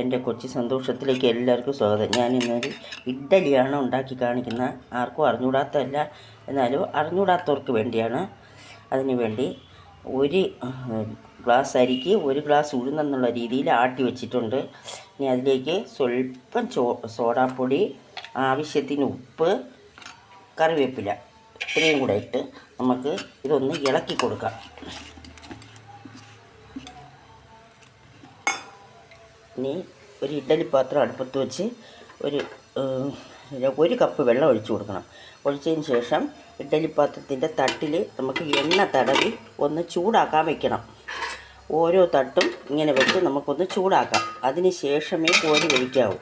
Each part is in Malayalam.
എന്റെ കൊച്ചു സന്തോഷത്തിലേക്ക് എല്ലാവർക്കും സ്വാഗതം. ഞാൻ ഇന്നൊരു ഇഡ്ഡലിയാണ് ഉണ്ടാക്കി കാണിക്കുന്ന ആർക്കും അറിഞ്ഞൂടാത്തതല്ല എന്നാലും അറിഞ്ഞൂടാത്തവർക്ക് വേണ്ടിയാണ്. അതിനുവേണ്ടി ഒരു ഗ്ലാസ് അരിക്ക് ഒരു ഗ്ലാസ് ഉഴുന്നെന്നുള്ള രീതിയിൽ ആട്ടി വെച്ചിട്ടുണ്ട്. ഇനി അതിലേക്ക് സ്വല്പം ചോ സോഡാപ്പൊടി ആവശ്യത്തിന് ഉപ്പ് കറിവേപ്പില ഇത്രയും കൂടെ ഇട്ട് നമുക്ക് ഇതൊന്ന് ഇളക്കി കൊടുക്കാം. ഇനി ഒരു ഇഡ്ഡലി പാത്രം അടുപ്പത്ത് വെച്ച് ഒരു ഒരു കപ്പ് വെള്ളം ഒഴിച്ചു കൊടുക്കണം. ഒഴിച്ചതിന് ശേഷം ഇഡ്ഡലി പാത്രത്തിന്റെ തട്ടിൽ നമുക്ക് എണ്ണ തടവി ഒന്ന് ചൂടാക്കാൻ വെക്കണം. ഓരോ തട്ടും ഇങ്ങനെ വെച്ച് നമുക്കൊന്ന് ചൂടാക്കാം. അതിന് ശേഷമേ കോരി ഒഴിക്കാവൂ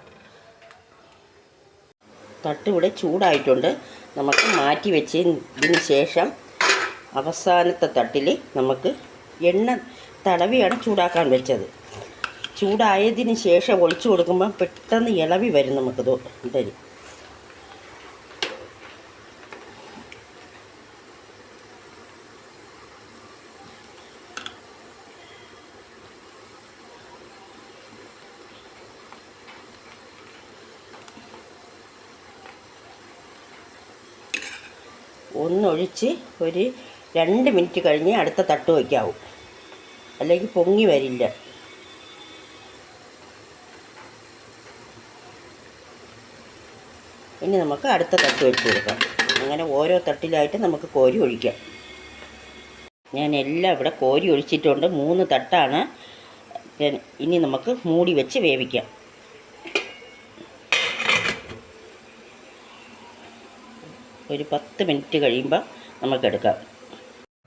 തട്ട് ഇവിടെ ചൂടായിട്ടുണ്ട്. നമുക്ക് മാറ്റി വെച്ചതിന് ശേഷം അവസാനത്തെ തട്ടിൽ നമുക്ക് എണ്ണ തടവിയാണ് ചൂടാക്കാൻ വെച്ചത്. ചൂടായതിന് ശേഷം ഒളിച്ചു കൊടുക്കുമ്പോൾ പെട്ടെന്ന് ഇളവി വരും നമുക്ക് ഇഡലി ഒന്നൊഴിച്ച് ഒരു രണ്ട് മിനിറ്റ് കഴിഞ്ഞ് അടുത്ത തട്ട് വയ്ക്കാവും. അല്ലെങ്കിൽ പൊങ്ങി വരില്ല. ഇനി നമുക്ക് അടുത്ത തട്ട് വെച്ച് കൊടുക്കാം. അങ്ങനെ ഓരോ തട്ടിലായിട്ട് നമുക്ക് കോരി ഒഴിക്കാം. ഞാൻ എല്ലാം ഇവിടെ കോരി ഒഴിച്ചിട്ടുണ്ട്. മൂന്ന് തട്ടാണ്. ഇനി നമുക്ക് മൂടി വെച്ച് വേവിക്കാം. ഒരു പത്ത് മിനിറ്റ് കഴിയുമ്പോൾ നമുക്കെടുക്കാം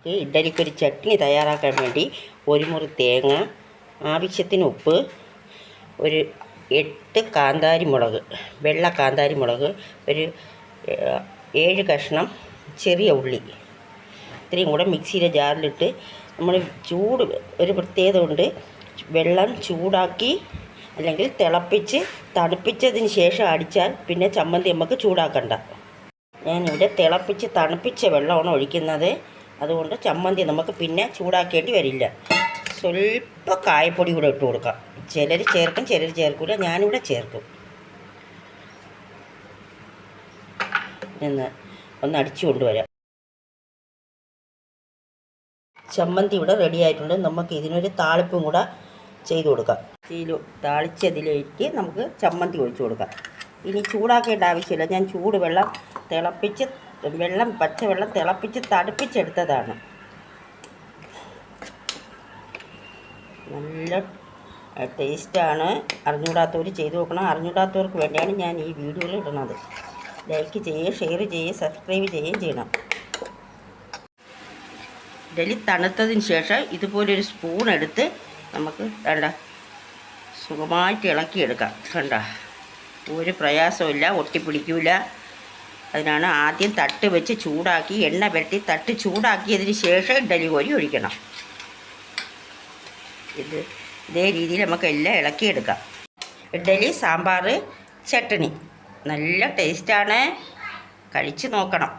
ഈ ഇഡലിക്കൊരു ചട്നി തയ്യാറാക്കാൻ വേണ്ടി ഒരു മുറി തേങ്ങ ആവശ്യത്തിന് ഉപ്പ് ഒരു എട്ട് കാന്താരി മുളക് വെള്ള കാന്താരി മുളക് ഒരു ഏഴ് കഷ്ണം ചെറിയ ഉള്ളി. ഇത്രയും കൂടെ മിക്സിയിലെ ജാറിലിട്ട് നമ്മൾ ചൂട് ഒരു പ്രത്യേകത ഉണ്ട്. വെള്ളം ചൂടാക്കി അല്ലെങ്കിൽ തിളപ്പിച്ച് തണുപ്പിച്ചതിന് ശേഷം അടിച്ചാൽ പിന്നെ ചമ്മന്തി നമുക്ക് ചൂടാക്കണ്ട. ഞാനിവിടെ തിളപ്പിച്ച് തണുപ്പിച്ച വെള്ളമാണ് ഒഴിക്കുന്നത്. അതുകൊണ്ട് ചമ്മന്തി നമുക്ക് പിന്നെ ചൂടാക്കേണ്ടി വരില്ല. സ്വല്പം കായപ്പൊടി കൂടെ ഇട്ട് കൊടുക്കാം. ചിലർ ചേർക്കും ചിലർ ചേർക്കില്ല ഞാനിവിടെ ചേർക്കും. എന്ന് ഒന്ന് അടിച്ചു കൊണ്ടുവരാം. ചമ്മന്തി ഇവിടെ റെഡി ആയിട്ടുണ്ട്. നമുക്ക് ഇതിനൊരു താളിപ്പും കൂടെ ചെയ്തു കൊടുക്കാം. ചീലു താളിച്ചതിലേക്ക് നമുക്ക് ചമ്മന്തി ഒഴിച്ചു കൊടുക്കാം. ഇനി ചൂടാക്കേണ്ട ആവശ്യമില്ല. ഞാൻ ചൂട് വെള്ളം തിളപ്പിച്ച് വെള്ളം പച്ചവെള്ളം തിളപ്പിച്ച് തണുപ്പിച്ചെടുത്തതാണ്. നല്ല ടേസ്റ്റാണ് അറിഞ്ഞൂടാത്തവർ ചെയ്ത് നോക്കണം. അറിഞ്ഞൂടാത്തവർക്ക് വേണ്ടിയാണ് ഞാൻ ഈ വീഡിയോയിൽ ഇടുന്നത്. ലൈക്ക് ചെയ്യുക ഷെയർ ചെയ്യുക സബ്സ്ക്രൈബ് ചെയ്യുകയും ചെയ്യണം. ഇഡലി തണുത്തതിന് ശേഷം ഇതുപോലൊരു സ്പൂൺ എടുത്ത് നമുക്ക് വേണ്ട സുഖമായിട്ട് ഇളക്കിയെടുക്കാം. കണ്ട ഒരു പ്രയാസമില്ല ഒട്ടിപ്പിടിക്കില്ല അതിനാണ് ആദ്യം തട്ട് വെച്ച് ചൂടാക്കി എണ്ണ പുരട്ടി തട്ട് ചൂടാക്കിയതിന് ശേഷം ഇഡലി കോരി ഒഴിക്കണം. ഇത് ഇതേ രീതിയിൽ നമുക്ക് എല്ലാം ഇളക്കിയെടുക്കാം. ഇഡലി സാമ്പാർ ചട്ടണി നല്ല ടേസ്റ്റാണ് കഴിച്ച് നോക്കണം.